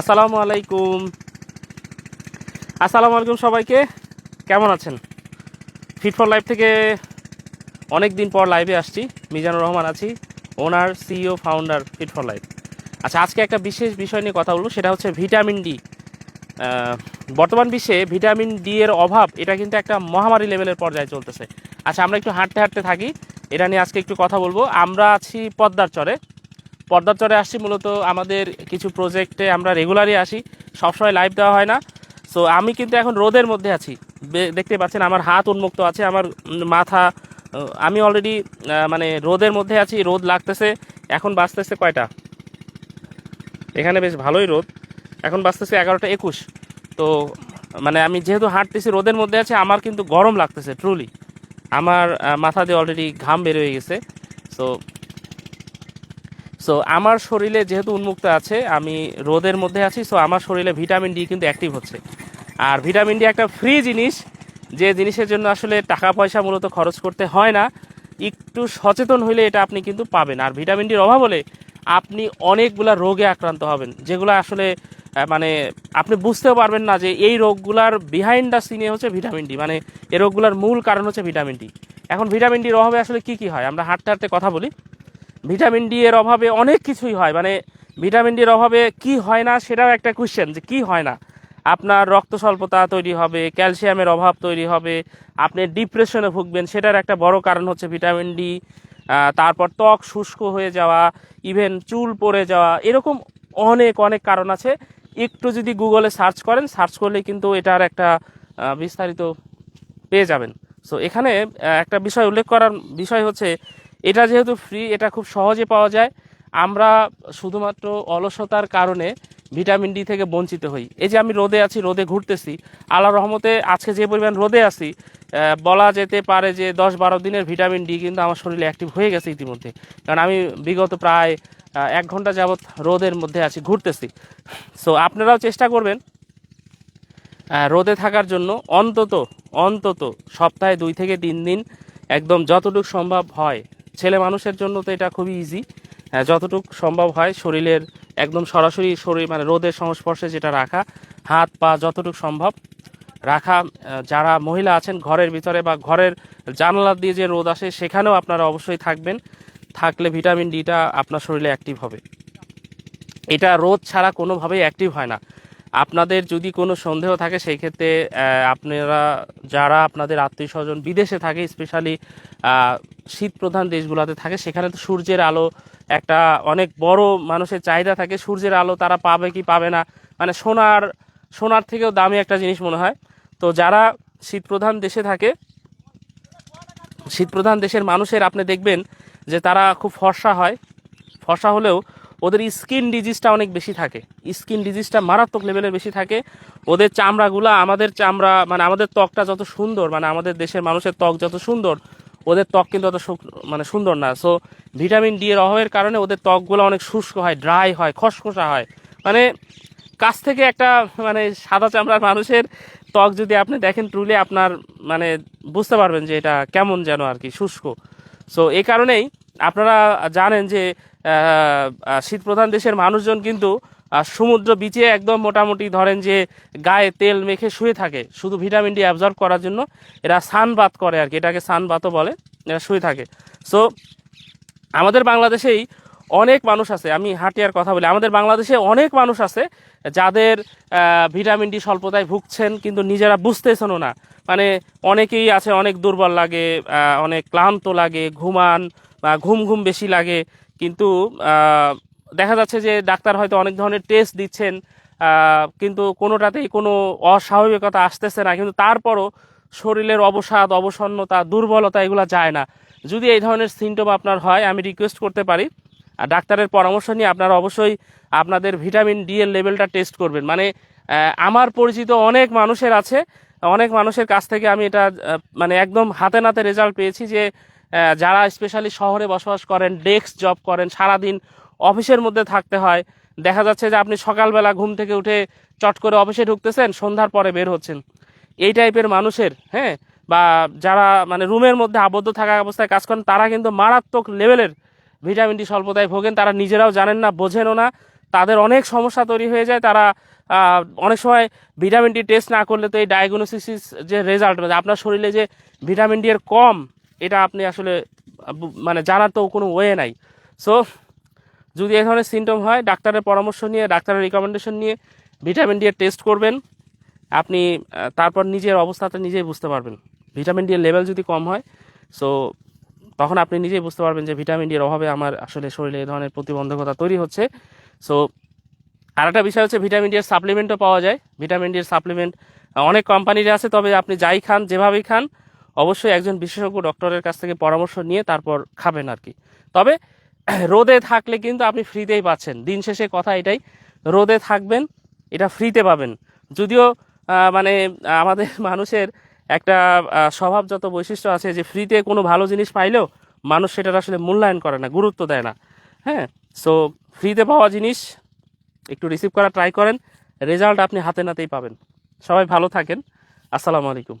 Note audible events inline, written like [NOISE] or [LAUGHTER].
আসসালামু আলাইকুম। আসসালামু আলাইকুম সবাইকে। কেমন আছেন? ফিট ফর লাইফ থেকে অনেক দিন পর লাইভে আসছি। মিজানুর রহমান আছি, owner CEO founder fit for life আচ্ছা আজকে একটা বিশেষ বিষয় নিয়ে কথা বলব, সেটা হচ্ছে ভিটামিন ডি বর্তমান বিশ্বে ভিটামিন ডি এর অভাব, এটা কিন্তু একটা মহামারী লেভেলের পর্যায়ে চলতেছে। আচ্ছা আমরা একটু হাঁটতে হাঁটতে থাকি, এটা নিয়ে আজকে একটু কথা বলব। আমরা আছি পদ্মার চরে। পর্দার চরে আসছি, মূলত আমাদের কিছু প্রজেক্টে আমরা রেগুলারই আসি, সবসময় লাইভ দেওয়া হয় না। সো আমি কিন্তু এখন রোদের মধ্যে আছি। দেখতে পাচ্ছেন আমার হাত উন্মুক্ত আছে, আমার মাথা আমি অলরেডি মানে রোদের মধ্যে আছি, রোদ লাগতেছে, এখন বাঁচতেছে কয়টা? এখানে বেশ ভালোই রোদ, এখন বাঁচতেছে এগারোটা একুশ। তো মানে আমি যেহেতু হাঁটতেছি, রোদের মধ্যে আছে, আমার কিন্তু গরম লাগতেছে ট্রুলি আমার মাথা দিয়ে অলরেডি ঘাম বের হয়ে গেছে। সো সো আমার শরীরে যেহেতু উন্মুক্ত আছে, আমি রোদের মধ্যে আছি সো আমার শরীরে ভিটামিন ডি কিন্তু অ্যাক্টিভ হচ্ছে। আর ভিটামিন ডি একটা ফ্রি জিনিস, যে জিনিসের জন্য আসলে টাকা পয়সা মূলত খরচ করতে হয় না, একটু সচেতন হইলে এটা আপনি কিন্তু পাবেন। আর ভিটামিন ডির অভাব হলে আপনি অনেকগুলা রোগে আক্রান্ত হবেন, যেগুলো আসলে মানে আপনি বুঝতেও পারবেন না যে এই রোগগুলার বিহাইন্ড দ্য সিনে হচ্ছে ভিটামিন ডি মানে এই রোগগুলার মূল কারণ হচ্ছে ভিটামিন ডি। এখন ভিটামিন ডির অভাবে আসলে কি কি হয়? আমরা হাঁটতে হাঁটতে কথা বলি। ভিটামিন ডি এর অভাবে অনেক কিছুই হয়। মানে ভিটামিন ডির অভাবে কি হয় না সেটাও একটা কোশ্চেন যে কি হয় না? আপনার রক্ত স্বল্পতা তৈরি হবে, ক্যালসিয়ামের অভাব তৈরি হবে, আপনি ডিপ্রেশনে ভুগবেন, সেটার একটা বড় কারণ হচ্ছে ভিটামিন ডি তারপর ত্বক শুষ্ক হয়ে যাওয়া ইভেন চুল পড়ে যাওয়া, এরকম অনেক অনেক কারণ আছে। একটু যদি গুগলে সার্চ করেন সার্চ করলে কিন্তু এটার একটা বিস্তারিত পেয়ে যাবেন। সো এখানে একটা বিষয় উল্লেখ করার বিষয় হচ্ছে এটা যেহেতু ফ্রি এটা খুব সহজে পাওয়া যায়। আমরা শুধুমাত্র অলসতার কারণে ভিটামিন ডি থেকে বঞ্চিত হই। এই যে আমি রোদে আছি, রোদে ঘুরতেছি আল্লাহ রহমতে আজকে যে পরিমাণ রোদে আছি বলা যেতে পারে যে দশ বারো দিনের ভিটামিন ডি কিন্তু আমার শরীরে অ্যাক্টিভ হয়ে গেছে ইতিমধ্যে। কারণ আমি বিগত প্রায় এক ঘণ্টা যাবৎ রোদের মধ্যে আছি, ঘুরতেছি। সো আপনারাও চেষ্টা করবেন রোদে থাকার জন্য অন্তত অন্তত সপ্তাহে দুই থেকে তিন দিন একদম যতটুকু সম্ভব হয় ছেলে মানুষের জন্য তো এটা খুবই ইজি যতটুকু সম্ভব হয় শরীরের একদম সরাসরি শরীর মানে রোদের সংস্পর্শে যেটা রাখা, হাত, পা যতটুকু সম্ভব রাখা। যারা মহিলা আছেন ঘরের ভিতরে বা ঘরের জানলা দিয়ে যে রোদ আসে সেখানেও আপনারা অবশ্যই থাকবেন। থাকলে ভিটামিন ডিটা আপনার শরীরে অ্যাক্টিভ হবে। এটা রোদ ছাড়া কোনোভাবেই অ্যাক্টিভ হয় না। আপনাদের যদি কোনো সন্দেহ থাকে, সেই ক্ষেত্রে আপনারা যারা আপনাদের আত্মীয় স্বজন বিদেশে থাকে স্পেশালি শীত প্রধান দেশগুলোতে থাকে, সেখানে তো সূর্যের আলো একটা অনেক বড় মানুষের চাহিদা থাকে। সূর্যের আলো তারা পাবে কি পাবে না? মানে সোনার সোনার থেকেও দামি একটা জিনিস মনে হয়। তো যারা শীত প্রধান দেশে থাকে শীত প্রধান দেশের মানুষের, আপনি দেখবেন যে তারা খুব ফর্সা হয়। ফর্সা হলেও ওদের স্কিন ডিজিজটা অনেক বেশি থাকে। স্কিন ডিজিজটা মারাত্মক লেভেলের বেশি থাকে। ওদের চামড়াগুলা, আমাদের চামড়া মানে আমাদের ত্বকটা যত সুন্দর মানে আমাদের দেশের মানুষের ত্বক যত সুন্দর, ওদের ত্বক কিন্তু অত মানে সুন্দর না। সো ভিটামিন ডি এর অভাবের কারণে ওদের ত্বকগুলো অনেক শুষ্ক হয় ড্রাই হয়, খসখসা হয়। মানে কাছ থেকে একটা মানে সাদা চামড়ার মানুষের ত্বক যদি আপনি দেখেন ট্রুলি আপনার মানে বুঝতে পারবেন যে এটা কেমন যেন আর কি, শুষ্ক। সো এই কারণেই আপনারা জানেন যে শীত প্রধান দেশের মানুষজন কিন্তু সমুদ্র বিচে একদম মোটামুটি ধরেন যে গায়ে তেল মেখে শুয়ে থাকে। শুধু ভিটামিন ডি অ্যাবজর্ব করার জন্য এরা সানবাত করে আর কি, এটাকে সানবাতও বলে, এরা শুয়ে থাকে। সো আমাদের বাংলাদেশেই অনেক মানুষ আছে, আমি হাঁটিয়ার কথা বলি, আমাদের বাংলাদেশে অনেক মানুষ আছে যাদের ভিটামিন ডি স্বল্পতায় ভুগছেন কিন্তু নিজেরা বুঝতেছেনও না। মানে অনেকেই আছে, অনেক দুর্বল লাগে অনেক ক্লান্ত লাগে, ঘুমান বা ঘুম ঘুম বেশি লাগে কিন্তু দেখা যাচ্ছে যে ডাক্তার হয়তো অনেক ধরনের টেস্ট দিচ্ছেন কিন্তু কোনোটাতেই কোনো অস্বাভাবিকতা আসতেছে না। কিন্তু তারপরও শরীরের অবসাদ, অবসন্নতা, দুর্বলতা এগুলো যায় না। যদি এই ধরনের সিমটম আপনার হয়, আমি রিকোয়েস্ট করতে পারি। আর ডাক্তারের পরামর্শ নিয়ে আপনারা অবশ্যই আপনাদের ভিটামিন ডি এর লেভেলটা টেস্ট করবেন। মানে আমার পরিচিত অনেক মানুষের আছে অনেক মানুষের কাছ থেকে আমি এটা মানে একদম হাতে নাতে রেজাল্ট পেয়েছি যে যারা স্পেশালি শহরে বসবাস করেন ডেস্ক জব করেন, সারাদিন অফিসের মধ্যে থাকতে হয়। দেখা যাচ্ছে যে আপনি সকালবেলা ঘুম থেকে উঠে চট করে অফিসে ঢুকতেছেন, সন্ধ্যার পরে বের হচ্ছেন। এই টাইপের মানুষের হ্যাঁ? বা যারা মানে রুমের মধ্যে আবদ্ধ থাকা অবস্থায় কাজ করেন, তারা কিন্তু মারাত্মক লেভেলের ভিটামিন ডি স্বল্পতায় ভোগেন। তারা নিজেরাও জানেন না, বোঝেনও না। তাদের অনেক সমস্যা তৈরি হয়ে যায়। তারা অনেক সময় ভিটামিন ডি টেস্ট না করলে তো এই ডায়াগনোসিস যে রেজাল্ট আপনার শরীরে যে ভিটামিন ডি এর কম, এটা আপনি আসলে মানে জানার তো কোনো ওয়ে নাই। সো, যদি এই ধরনের সিমটম হয়, ডাক্তারের পরামর্শ নিয়ে, ডাক্তারের রিকমেন্ডেশন নিয়ে ভিটামিন ডি এর টেস্ট করবেন। আপনি তারপর নিজের অবস্থাটা নিজেই বুঝতে পারবেন। ভিটামিন ডি এর লেভেল যদি কম হয়, সো, তখন আপনি নিজেই বুঝতে পারবেন যে ভিটামিন ডি এর অভাবে আমার আসলে শরীরে এই ধরনের প্রতিবন্ধকতা তৈরি হচ্ছে। সো আর একটা বিষয় হচ্ছে ভিটামিন ডি এর সাপ্লিমেন্টও পাওয়া যায়। ভিটামিন ডি এর সাপ্লিমেন্ট অনেক কোম্পানির আছে তবে আপনি যাই খান যেভাবেই খান অবশ্যই একজন বিশেষজ্ঞ ডক্টরের কাছ থেকে পরামর্শ নিয়ে তারপর খাবেন আর কি তবে [CLEARS THROAT] রোদে থাকলে কিন্তু আপনি ফ্রিতেই পাচ্ছেন। দিন শেষে কথা এটাই রোদে থাকবেন এটা ফ্রিতে পাবেন। যদিও মানে আমাদের [LAUGHS] মানুষের একটা আহ, স্বভাবগত বৈশিষ্ট্য আছে যে ফ্রিতে কোনো ভালো জিনিস পাইলেও মানুষ সেটার আসলে মূল্যায়ন করে না গুরুত্ব দেয় না। হ্যাঁ? সো ফ্রিতে পাওয়া জিনিস, একটু রিসিভ করা ট্রাই করেন রেজাল্ট আপনি হাতে নাতেই পাবেন। সবাই ভালো থাকেন। আসসালামু আলাইকুম।